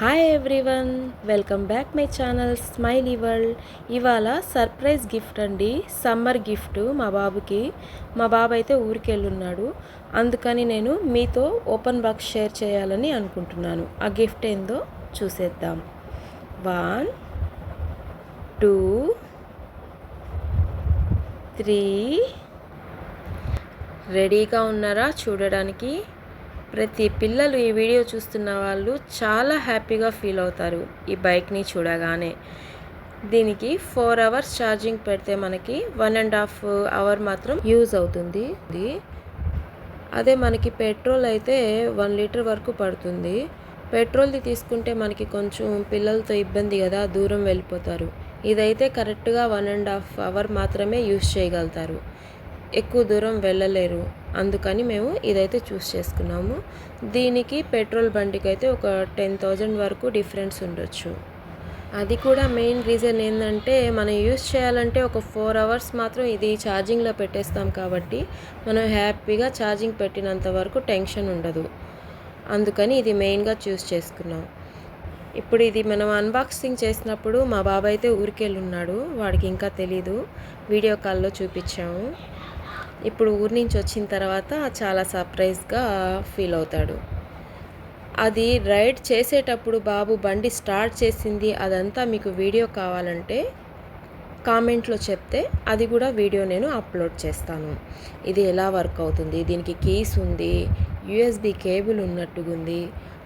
Hi everyone welcome back my channel smiley world ఇవాళ surprise gift అండి summer gift మా బాబుకి. మా బాబు అయితే ఊరికి వెళ్ళున్నాడు. అందుకని నేను మీతో ఓపెన్ బాక్స్ షేర్ చేయాలని అనుకుంటున్నాను. ఆ గిఫ్ట్ ఏందో చూసేద్దాం. వన్ టూ త్రీ రెడీగా ఉన్నారా చూడడానికి? ప్రతి పిల్లలు ఈ వీడియో చూస్తున్న వాళ్ళు చాలా హ్యాపీగా ఫీల్ అవుతారు ఈ బైక్ని చూడగానే. దీనికి ఫోర్ అవర్స్ ఛార్జింగ్ పెడితే మనకి వన్ అండ్ హాఫ్ అవర్ మాత్రం యూజ్ అవుతుంది. ఇది అదే మనకి పెట్రోల్ అయితే వన్ లీటర్ వరకు పడుతుంది. పెట్రోల్ది తీసుకుంటే మనకి కొంచెం పిల్లలతో ఇబ్బంది కదా దూరం వెళ్ళిపోతారు. ఇదైతే కరెక్ట్గా వన్ అండ్ హాఫ్ అవర్ మాత్రమే యూజ్ చేయగలుగుతారు. ఎక్కువ దూరం వెళ్ళలేరు. అందుకని మేము ఇదైతే చూస్ చేసుకున్నాము. దీనికి పెట్రోల్ బండికి అయితే ఒక టెన్ థౌజండ్ వరకు డిఫరెన్స్ ఉండొచ్చు. అది కూడా మెయిన్ రీజన్ ఏంటంటే మనం యూస్ చేయాలంటే ఒక ఫోర్ అవర్స్ మాత్రం ఇది ఛార్జింగ్లో పెట్టేస్తాం కాబట్టి మనం హ్యాపీగా ఛార్జింగ్ పెట్టినంత వరకు టెన్షన్ ఉండదు. అందుకని ఇది మెయిన్గా చూస్ చేసుకున్నాం. ఇప్పుడు ఇది మనం అన్బాక్సింగ్ చేసినప్పుడు మా బాబాయ్ అయితే ఊరికెళ్ళి ఉన్నాడు. వాడికి ఇంకా తెలీదు. వీడియో కాల్లో చూపించాము. ఇప్పుడు ఊరి నుంచి వచ్చిన తర్వాత చాలా సర్ప్రైజ్గా ఫీల్ అవుతాడు. అది రైడ్ చేసేటప్పుడు బాబు బండి స్టార్ట్ చేసింది అదంతా మీకు వీడియో కావాలంటే కామెంట్లో చెప్తే అది కూడా వీడియో నేను అప్లోడ్ చేస్తాను. ఇది ఎలా వర్క్ అవుతుంది? దీనికి కీస్ ఉంది యూఎస్బి కేబుల్ ఉన్నట్టుగా ఉంది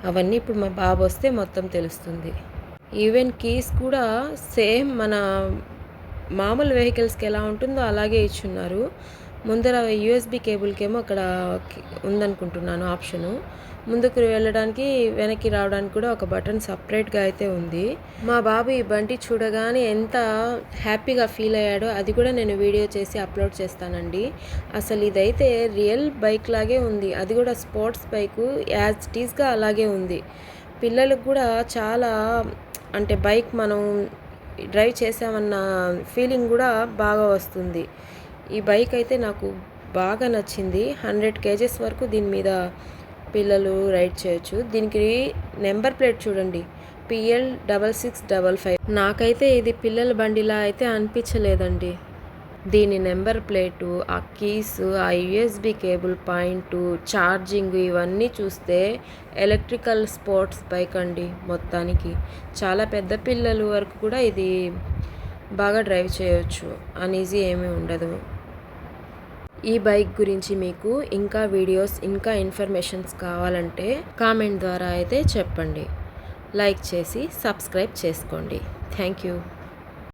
అవన్నీ ఇప్పుడు మా బాబు వస్తే మొత్తం తెలుస్తుంది. ఈవెన్ కీస్ కూడా సేమ్ మన మామూలు వెహికల్స్కి ఎలా ఉంటుందో అలాగే ఇచ్చున్నారు. ముందర యూఎస్బి కేబుల్కేమో అక్కడ ఉందనుకుంటున్నాను ఆప్షను. ముందుకు వెళ్ళడానికి వెనక్కి రావడానికి కూడా ఒక బటన్ సపరేట్గా అయితే ఉంది. మా బాబు ఈ బండి చూడగానే ఎంత హ్యాపీగా ఫీల్ అయ్యాడో అది కూడా నేను వీడియో చేసి అప్లోడ్ చేస్తానండి. అసలు ఇదైతే రియల్ బైక్ లాగే ఉంది. అది కూడా స్పోర్ట్స్ బైక్ యాజ్ టీస్గా అలాగే ఉంది. పిల్లలకు కూడా చాలా అంటే బైక్ మనం డ్రైవ్ చేసామన్న ఫీలింగ్ కూడా బాగా వస్తుంది. ఈ బైక్ అయితే నాకు బాగా నచ్చింది. హండ్రెడ్ కేజెస్ వరకు దీని మీద పిల్లలు రైడ్ చేయొచ్చు. దీనికి నెంబర్ ప్లేట్ చూడండి. PL double six double five. నాకైతే ఇది పిల్లల బండిలా అయితే అనిపించలేదండి. దీని నెంబర్ ప్లేటు ఆ కీస్ ఆ యుఎస్బి కేబుల్ పాయింట్ ఛార్జింగ్ ఇవన్నీ చూస్తే ఎలక్ట్రికల్ స్పోర్ట్స్ బైక్ అండి మొత్తానికి. చాలా పెద్ద పిల్లలు వరకు కూడా ఇది బాగా డ్రైవ్ చేయొచ్చు. అనీజీ ఏమీ ఉండదు. ఈ బైక్ గురించి మీకు ఇంకా వీడియోస్ ఇంకా ఇన్ఫర్మేషన్స్ కావాలంటే కామెంట్ ద్వారా అయితే చెప్పండి. లైక్ చేసి సబ్స్క్రైబ్ చేసుకోండి. Thank you.